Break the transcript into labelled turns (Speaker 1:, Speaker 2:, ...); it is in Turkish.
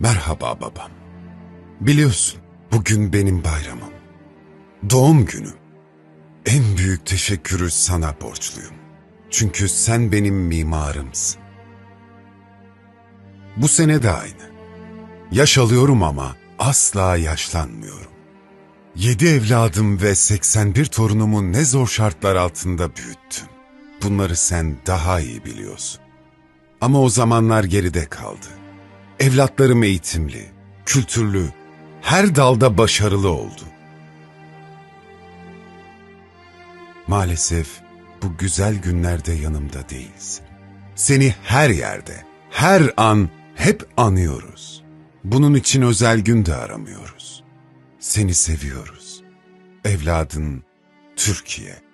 Speaker 1: Merhaba babam. Biliyorsun bugün benim bayramım. Doğum günüm. En büyük teşekkürü sana borçluyum. Çünkü sen benim mimarımsın. Bu sene de aynı. Yaş alıyorum ama asla yaşlanmıyorum. Yedi evladım ve 81 torunumu ne zor şartlar altında büyüttüm. Bunları sen daha iyi biliyorsun. Ama o zamanlar geride kaldı. Evlatlarım eğitimli, kültürlü, her dalda başarılı oldu. Maalesef bu güzel günlerde yanımda değilsin. Seni her yerde, her an hep anıyoruz. Bunun için özel gün de aramıyoruz. Seni seviyoruz. Evladın Türkiye.